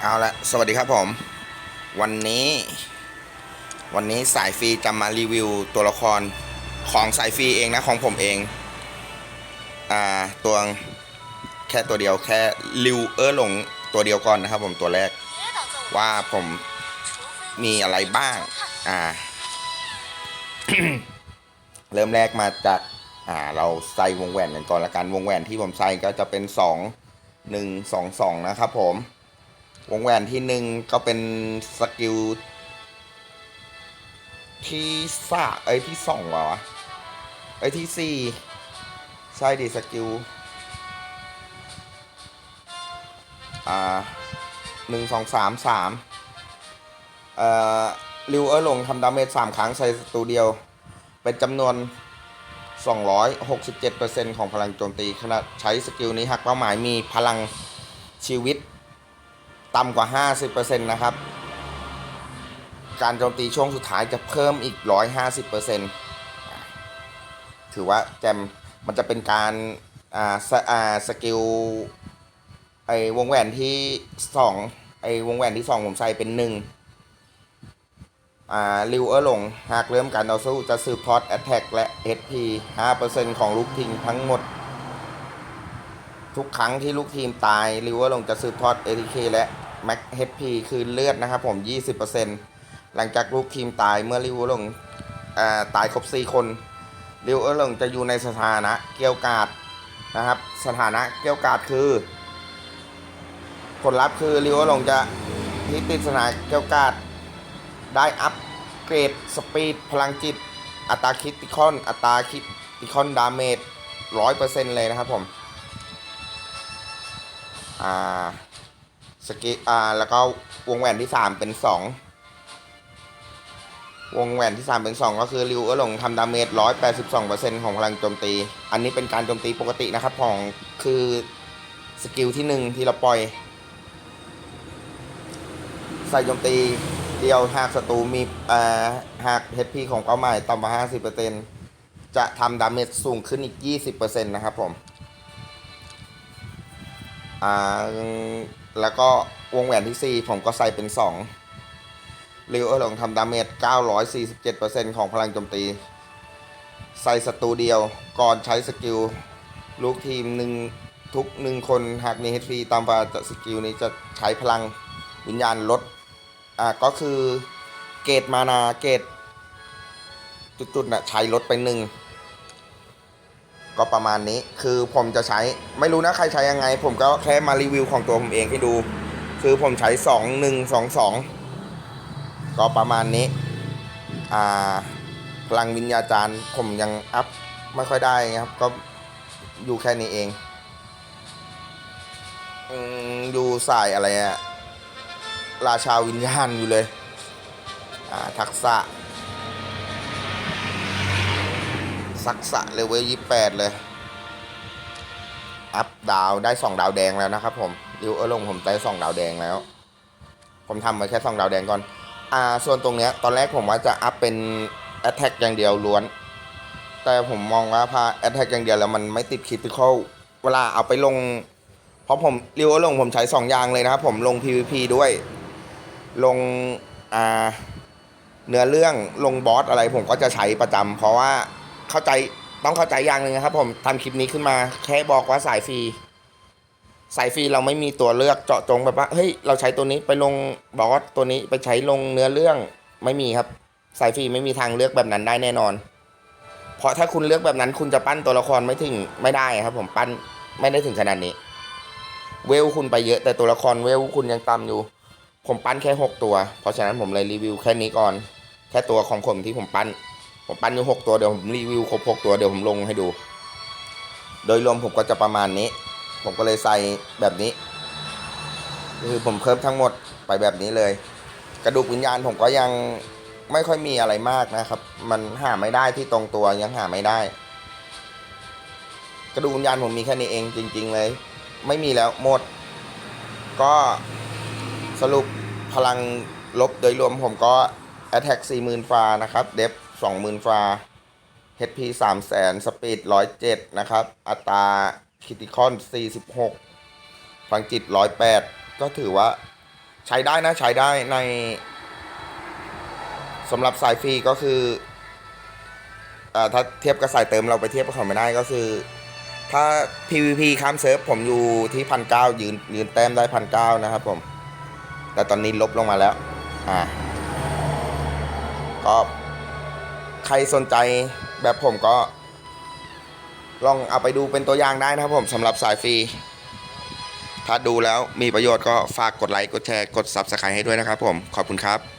เอาละสวัสดีครับผม วันนี้ วันนี้สายฟรีจะมารีวิวตัวละครของสายฟรีเองนะของผมเอง อ่าตัวแค่ตัวเดียวแค่ริวเออหลงตัวเดียวก่อนนะครับผมตัวแรก ว่าผมมีอะไรบ้าง อ่า เริ่มแรกมาจากอ่าเราใส่วงแหวนกันก่อนละกันวงแหวนที่ผมใส่ก็จะเป็นสองหนึ่งสองสองนะครับผม วงแหวนที่หนึ่งก็เป็นสกิลที่สาเอ้ยที่สองวะเอ้ยที่สี่ใช่ดิสกิลอ่าหนึ่งสองสามสามเอ่อริวเออร์ลงทำดาเมจสามครั้งใส่สตูเดียว เป็นจำนวน 267%ของพลังโจมตีขณะใช้สกิลนี้หากเป้าหมายมีพลังชีวิต ต่ำกว่า 50%นะครับ การโจมตีช่วงสุดท้ายจะเพิ่มอีก 150%ถือว่าแจมมันจะเป็นการอ่าสอ่าสกิลไอวงแหวนที่2ไอวงแหวนที่ 2 ผมใส่เป็น 1อ่าริวเออหลง หากเริ่มการต่อสู้จะสืบทอด Attack และ HP 5%ของลูกทิ้งทั้งหมดทุกครั้งที่ลูกทีมตายริวเวอร์ลงจะสืบทอด ATK และ Max HP คือเลือดนะครับผม 20%หลังจากลูกทีมตายเมื่อริวเวอลงอ่าตายครบ 4 คนริวเวอร์ลงจะอยู่ในสถานะเกี่ยวกาดนะครับ สถานะเกี่ยวกาดคือ ผลลัพธ์คือริวเวอร์ลงจะที่ติดสถานะเกี่ยวกาดได้อัปเกรดสปีดพลังจิต อัตราคิติคอน อัตราคิติคอนดาเมจ100%เลยนะครับผม อ่า สกิอ่าแล้วก็วงแหวนที่3เป็น2วงแหวนที่3เป็น2ก็คือริวเออหลงทำดาเมจ182%ของพลังโจมตี อันนี้เป็นการโจมตีปกตินะครับของคือสกิลที่1ที่เราปล่อย ใส่โจมตีเดียวหากศัตรูมีอ่าหาก HP ของเป้าหมายต่ำกว่า50%จะทำดาเมจสูงขึ้นอีก20%นะครับผม อ่าแล้วก็วงแหวนที่ 4 ผมก็ใส่เป็น2ริวเออร์หลงทำดาเมจ 947%ของพลังโจมตี ใส่ศัตรูเดียวก่อนใช้สกิล ลูกทีมหนึ่งทุกหนึ่งคนหากมี HP ตามกว่าจะสกิลนี้จะใช้พลังวิญญาณลด อ่าก็คือเกตมานาเกตจุดๆน่ะใช้ลดไปหนึ่ง ก็ประมาณนี้คือผมจะใช้ไม่รู้นะใครใช้ยังไง ผมก็แค่มารีวิวของตัวผมเองให้ดู คือผมใช้สองหนึ่งสองสองก็ประมาณนี้อ่าพลังวิญญาจารย์ผมยังอัพไม่ค่อยได้ครับ ก็อยู่แค่นี้เองอืมดูสายอะไรอะราชาวิญญาณอยู่เลย อ่า ทักษะ สักษะเลเวลยี่แปดเลย อัพดาวได้สองดาวแดงแล้วนะครับผมริวเออลงผมได้สองดาวแดงแล้ว ผมทำมาแค่สองดาวแดงก่อน อ่า ส่วนตรงเนี้ย ตอนแรกผมว่าจะอัพเป็น Attack อย่างเดียวล้วน แต่ผมมองว่าพา Attack อย่างเดียวแล้วมันไม่ติด Critical เวลาเอาไปลง เพราะผมริวเออลงผมใช้สองอย่างเลยนะครับผมลง PVP ด้วย ลง อ่าเนื้อเรื่องลงบอสอะไรผมก็จะใช้ประจำเพราะว่า เข้าใจต้องเข้าใจอย่างหนึ่งนะครับ ผมทำคลิปนี้ขึ้นมา แค่บอกว่าสายฟรีสายฟรีเราไม่มีตัวเลือกเจาะจงแบบว่าเฮ้ยเราใช้ตัวนี้ไปลงบอสตัวนี้ไปใช้ลงเนื้อเรื่องไม่มีครับ สายฟรีไม่มีทางเลือกแบบนั้นได้แน่นอน เพราะถ้าคุณเลือกแบบนั้น คุณจะปั้นตัวละครไม่ถึงไม่ได้ครับ ผมปั้นไม่ได้ถึงขนาดนี้ เวลคุณไปเยอะแต่ตัวละครเวลคุณยังต่ำอยู่ ผมปั้นแค่หกตัว เพราะฉะนั้นผมเลยรีวิวแค่นี้ก่อน แค่ตัวของผมที่ผมปั้น ผมปั้นอยู่หกตัวเดี๋ยวผมรีวิวครบหกตัวเดี๋ยวผมลงให้ดู โดยรวมผมก็จะประมาณนี้ ผมก็เลยใส่แบบนี้ คือผมเพิ่มทั้งหมดไปแบบนี้เลย กระดูกวิญญาณผมก็ยังไม่ค่อยมีอะไรมากนะครับ มันหาไม่ได้ที่ตรงตัวยังหาไม่ได้ กระดูกวิญญาณผมมีแค่นี้เองจริง ๆเลย ไม่มีแล้วหมด ก็สรุปพลังลบโดยรวมผมก็ Attack 40,000ฟานะครับ เดฟ 20,000 ฟา HP 300,000 สปีด 107 นะครับ อัตราคิติคอน 46พลังจิต 108 ก็ถือว่าใช้ได้นะ ใช้ได้ในสำหรับสายฟรีก็คืออถ้าเทียบกับสายเติมเราไปเทียบกับเขาไม่ได้ก็คือ ถ้า PVP ข้ามเซิร์ฟผมอยู่ที่พันเก้ายืนยืนแต้มได้พันเก้านะครับผม แต่ตอนนี้ลบลงมาแล้ว อ่าก็ ใครสนใจแบบผมก็ ลองเอาไปดูเป็นตัวอย่างได้นะครับผมสำหรับสายฟรี ถ้าดูแล้วมีประโยชน์ก็ฝากกดไลค์กดแชร์กด Subscribe ให้ด้วยนะครับผมขอบคุณครับ